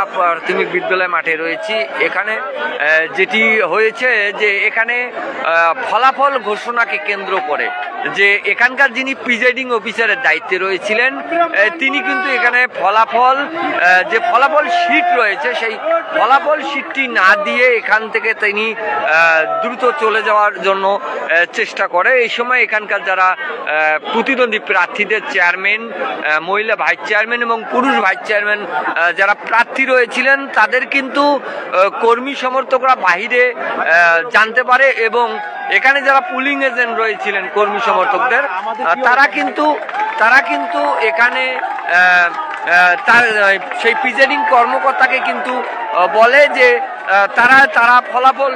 ছাড়া প্রাথমিক বিদ্যালয় মাঠে রয়েছি। এখানে যেটি হয়েছে যে এখানে ফলাফল ঘোষণাকে কেন্দ্র করে। যে এখানকার যিনি প্রিজাইডিং অফিসারের দায়িত্বে রয়েছিলেন তিনি কিন্তু এখানে ফলাফল যে ফলাফল শিট রয়েছে, সেই ফলাফল শিটটি না দিয়ে এখান থেকে তিনি দ্রুত চলে যাওয়ার জন্য চেষ্টা করে। এই সময় এখানকার যারা প্রতিদ্বন্দ্বী প্রার্থীদের চেয়ারম্যান মহিলা ভাইস চেয়ারম্যান এবং পুরুষ ভাইস চেয়ারম্যান যারা প্রার্থী রয়েছিলেন, তাদের কিন্তু কর্মী সমর্থকরা বাহিরে জানতে পারে এবং এখানে যারা পুলিং এজেন্ট রয়েছিলেন কর্মী সমর্থকদের তারা কিন্তু তারা কিন্তু এখানে তার সেই প্রিজাইডিং কর্মকর্তাকে কিন্তু বলে যে তারা তারা ফলাফল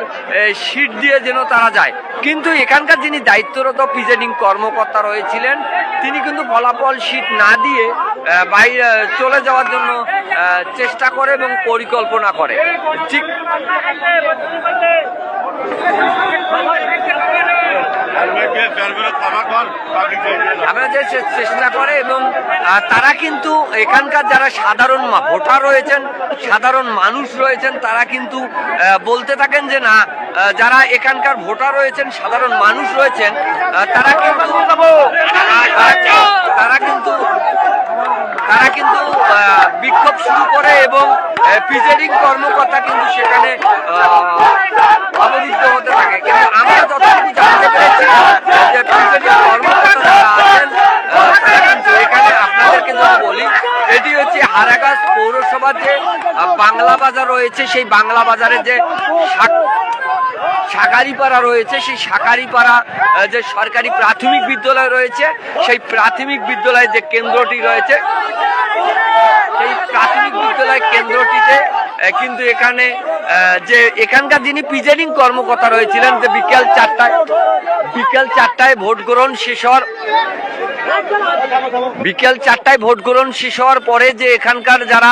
সিট দিয়ে যেন তারা যায়। কিন্তু এখানকার যিনি দায়িত্বরত প্রিজাইডিং কর্মকর্তা রয়েছিলেন, তিনি কিন্তু ফলাফল সিট না দিয়ে বাইরে চলে যাওয়ার জন্য চেষ্টা করে এবং পরিকল্পনা করে। ঠিক আমরা যে চেষ্টা করে এবং তারা কিন্তু এখানকার যারা সাধারণ ভোটার রয়েছেন, সাধারণ মানুষ রয়েছেন, তারা কিন্তু বলতে থাকেন যে না যারা এখানকার ভোটার রয়েছেন, সাধারণ মানুষ রয়েছেন তারা কিন্তু তারা কিন্তু তারা কিন্তু বিক্ষোভ শুরু করে এবং প্রিজাইডিং কর্মকর্তা কিন্তু সেখানে অবরুদ্ধ হতে থাকে। কিন্তু আমরা যতটুকু হারাগাছ পৌরসভার যে বাংলা বাজার রয়েছে, সেই বাংলা বাজারের যে শাক- শাকারিপাড়া রয়েছে সেই শাকারিপাড়া যে সরকারি প্রাথমিক বিদ্যালয় রয়েছে, সেই প্রাথমিক বিদ্যালয়ের যে কেন্দ্রটি রয়েছে, সেই প্রাথমিক বিদ্যালয় কেন্দ্রটিতে কিন্তু এখানে যে এখানকার যিনি প্রিজাইডিং কর্মকর্তা রয়েছিলেন, যে বিকেল চারটায় বিকেল চারটায় ভোট গ্রহণ শেষ হওয়ার বিকেল চারটায় ভোট গ্রহণ শেষ হওয়ার পরে যে এখানকার যারা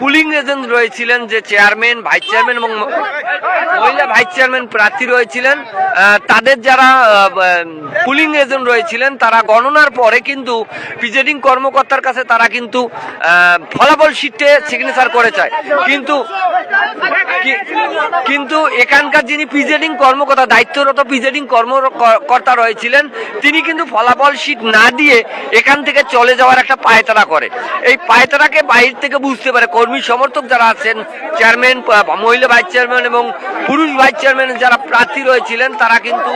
পুলিং এজেন্ট রয়েছিলেন, যে চেয়ারম্যান, ভাইস চেয়ারম্যান এবং মহিলা ভাইস চেয়ারম্যান প্রার্থী রয়েছিলেন তাদের যারা পুলিং এজেন্ট রয়েছিলেন, তারা গণনার পরে কিন্তু প্রিজাইডিং কর্মকর্তার কাছে তারা কিন্তু ফলাফল শিটে সিগনেচার করে চায়। কিন্তু কিন্তু এখানকার যিনি প্রিজাইডিং কর্মকর্তা, দায়িত্বরত প্রিজাইডিং কর্মকর্তা রয়েছিলেন, তিনি কিন্তু ফলাফল শিট না দিয়ে এখান থেকে চলে যাওয়ার একটা পায়তারা করে। এই পায়তারাকে বাইরে থেকে বুঝতে পারে, কর্মী সমর্থক যারা আছেন চেয়ারম্যান মহিলা ভাইস চেয়ারম্যান এবং পুরুষ ভাইস চেয়ারম্যান যারা প্রার্থী রয়েছিলেন, তারা কিন্তু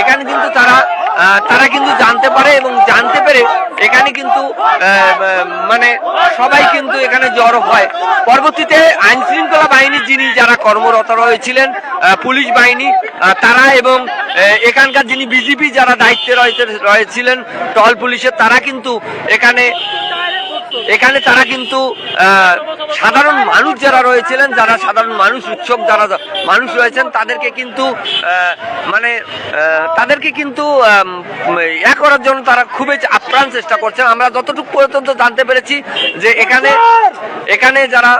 এখান কিন্তু তারা তারা কিন্তু জানতে পারে এবং জানতে পেরে এখানে কিন্তু মানে সবাই কিন্তু এখানে জড়ো হয়। পরবর্তীতে আইন শৃঙ্খলা বাহিনীর যিনি যারা কর্মরত রয়েছিলেন পুলিশ বাহিনী তারা এবং এখানকার যিনি বিজেপি যারা দায়িত্বে রয়েছে রয়েছিলেন, টল পুলিশের, তারা কিন্তু এখানে এখানে তারা কিন্তু সাধারণ মানুষ যারা রয়েছিলেন, যারা সাধারণ মানুষ, উৎসব যারা, মানুষ রয়েছেন, তাদেরকে কিন্তু মানে তাদেরকে কিন্তু ইয়া করার জন্য তারা খুবই আপ্রাণ চেষ্টা করছেন। আমরা যতটুকু পর্যন্ত জানতে পেরেছি যে এখানে এখানে যারা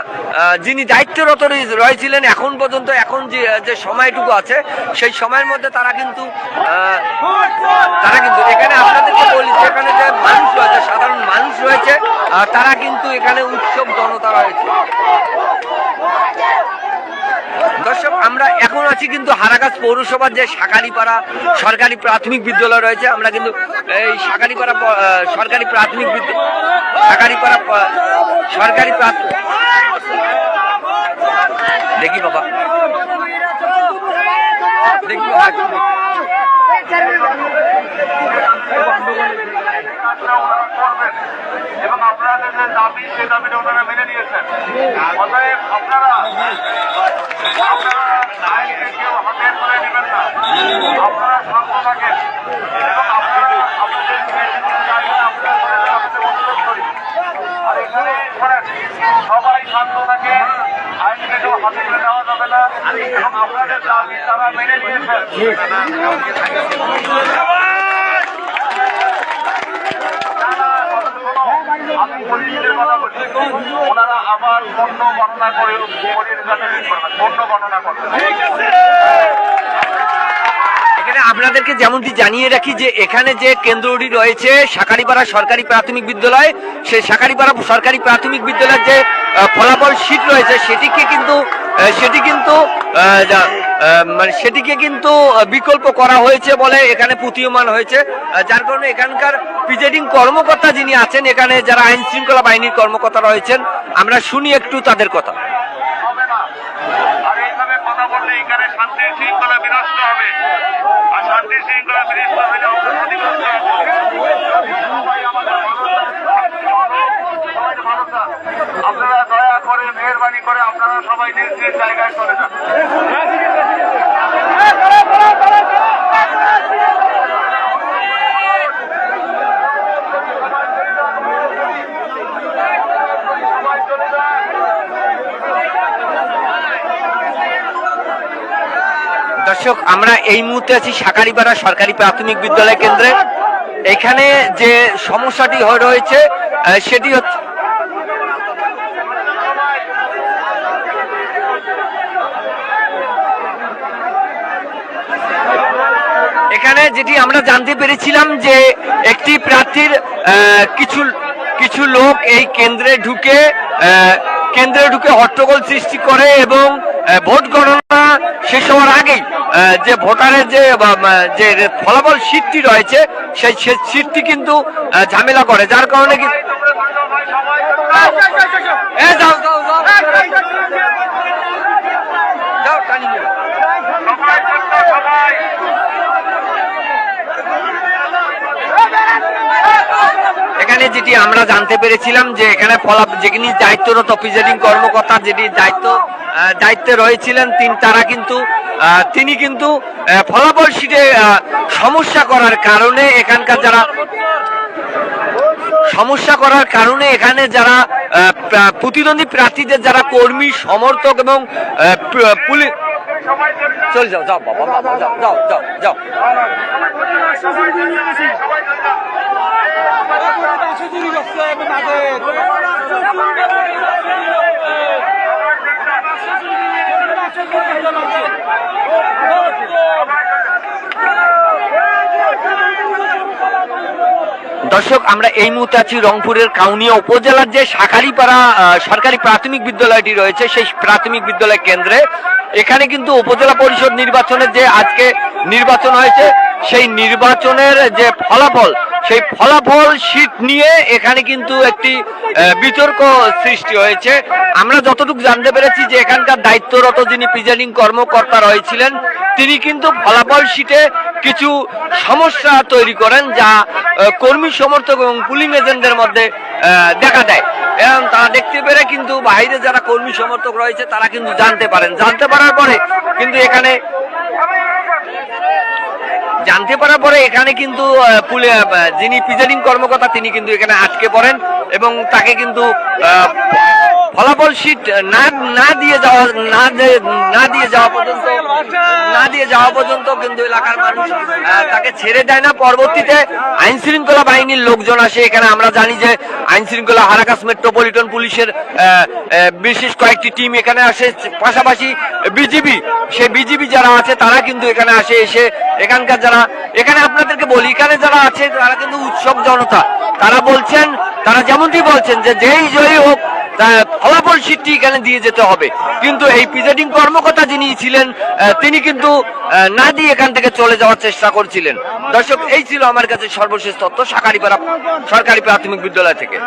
যিনি দায়িত্বরত রয়ে- রয়েছিলেন এখন পর্যন্ত, এখন যে সময়টুকু আছে, সেই সময়ের মধ্যে তারা কিন্তু তারা কিন্তু এখানে আপনাদেরকে বলি এখানে যে মানুষ রয়েছে, সাধারণ মানুষ রয়েছে তারা কিন্তু এখানে উৎসব জনতা রয়েছে। আমরা এখন আছি কিন্তু হারাগাছ পৌরসভার যে শাকারিপাড়া সরকারি প্রাথমিক বিদ্যালয় রয়েছে, আমরা কিন্তু এই শাকারিপাড়া প- সরকারি প্রাথমিক বিদ্যালয় শাকারিপাড়া প- সরকারি প্রাথমিক দেখি বাবা। এবং আপনাদের যে দাবি দাবিটা ওনারা মেনে নিয়েছেন অতএব আপনারা সবাই শান্ত থাকে আইনকে কেউ হাতে নেওয়া যাবে না এবং আপনাদের দাবি তারা মেনে নিয়েছেন আমি কথা বলছি। ওনারা আবার পণ্য গণনা করে পরির কাছে পণ্য গণনা করবেন এখানে আপনাদেরকে যেমনটি জানিয়ে রাখি যে এখানে যে কেন্দ্রটি রয়েছে শাকারিপাড়া সরকারি প্রাথমিক বিদ্যালয় সেই শাকারিপাড়া সরকারি প্রাথমিক বিদ্যালয়ের যে ফলাফল শীট রয়েছে সেটিকে কিন্তু সেটি কিন্তু মানে সেটিকে কিন্তু বিকল্প করা হয়েছে বলে এখানে প্রতীয়মান হয়েছে। যার কারণে এখানকার প্রিজাইডিং কর্মকর্তা যিনি আছেন, এখানে যারা আইন শৃঙ্খলা বাহিনীর কর্মকর্তা রয়েছেন, আমরা শুনি একটু তাদের কথা। আপনারা দয়া করে মেহরবানি করে আপনারা সবাই নিজ নিজ জায়গায় দর্শক, আমরা এই মুহূর্তে আছি সাকারিপাড়া সরকারি প্রাথমিক বিদ্যালয় কেন্দ্রে। এখানে যে সমস্যাটি রয়েছে সেটি হচ্ছে এখানে যেটি আমরা জানতে পেরেছিলাম যে একটি প্রার্থীর কিছু কিছু লোক এই কেন্দ্রে ঢুকে কেন্দ্রে ঢুকে হট্টগোল সৃষ্টি করে এবং ভোট গণনা শেষ হওয়ার আগেই যে ভোটারের যে যে ফলাফল শীটটি রয়েছে সেই সে- শীটটি কিন্তু ঝামেলা করে যার কারণে কি তোমরা বন্ধ ভাই সবাই চলে যান। এ, যাও যাও যাও যাও টানি নিয়ে যাও। সবাই চলে যান, সবাই এখানে যেটি আমরা জানতে পেরেছিলাম যে এখানে ফলাফ যেখানে দায়িত্বরত প্রিজাইডিং কর্মকর্তা যেটি দায়িত্ব দায়িত্বে রয়েছিলেন, তিন, তারা কিন্তু তিনি কিন্তু ফলাফল শিটে সমস্যা করার কারণে এখানকার যারা, সমস্যা করার কারণে এখানে যারা প্রতিদ্বন্দ্বী প্রার্থীদের যারা কর্মী, সমর্থক এবং পুলিশ চলে যাও যাও, বাবা বাবা, যাও যাও যাও যাও। দর্শক, আমরা এই মুহূর্তে আছি রংপুরের কাউনিয়া উপজেলার যে শাখারিপাড়া সরকারি প্রাথমিক বিদ্যালয়টি রয়েছে, সেই প্রাথমিক বিদ্যালয় কেন্দ্রে এখানে কিন্তু উপজেলা পরিষদ নির্বাচনের যে আজকে নির্বাচন হয়েছে, সেই নির্বাচনের যে ফলাফল, সেই ফলাফল শীট নিয়ে এখানে কিন্তু একটি বিতর্ক সৃষ্টি হয়েছে। আমরা যতটুকু জানতে পেরেছি যে এখানকার দায়িত্বরত যিনি প্রিজাইডিং কর্মকর্তা রয়েছিলেন, তিনি কিন্তু ফলাফল শীটে কিছু সমস্যা তৈরি করেন যা কর্মী সমর্থক এবং পুলিং এজেন্টদের মধ্যে দেখা দেয়। এবং তারা দেখতে পেরে কিন্তু বাইরে যারা কর্মী সমর্থক রয়েছে, তারা কিন্তু জানতে পারেন। জানতে পারার পরে কিন্তু এখানে জানতে পারার পরে এখানে কিন্তু যিনি প্রিজাইডিং কর্মকর্তা, তিনি কিন্তু এখানে আটকে পড়েন এবং তাকে কিন্তু ফলাফল শীট না না দিয়ে যাওয়া, না না দিয়ে যাওয়া পর্যন্ত, না দিয়ে যাওয়া পর্যন্ত কিন্তু এলাকার মানুষ তাকে ছেড়ে দেয় না। পরবর্তীতে আইন শৃঙ্খলা বাহিনীর লোকজন আসে। এখানে আমরা জানি যে আইন শৃঙ্খলা হারাকাস মেট্রোপলিটন পুলিশের বিশেষ কয়েকটি টিম এখানে আসে। পাশাপাশি বিজিবি সে বিজিবি যারা আছে, তারা কিন্তু এখানে আসে, এসে এখানকার যারা, এখানে আপনাদেরকে বলি, এখানে যারা আছে, তারা কিন্তু উৎসব জনতা। তারা বলছেন, তারা যেমনটি বলছেন যে, যেই জয়ী হোক ফলাফল শীটটি এখানে দিয়ে যেতে হবে। কিন্তু এই প্রিজাইডিং কর্মকর্তা যিনি ছিলেন তিনি কিন্তু না দিয়ে এখান থেকে চলে যাওয়ার চেষ্টা করছিলেন। দর্শক, এই ছিল আমার কাছে সর্বশেষ তথ্য সাকারিপাড়া সরকারি প্রাথমিক বিদ্যালয় থেকে।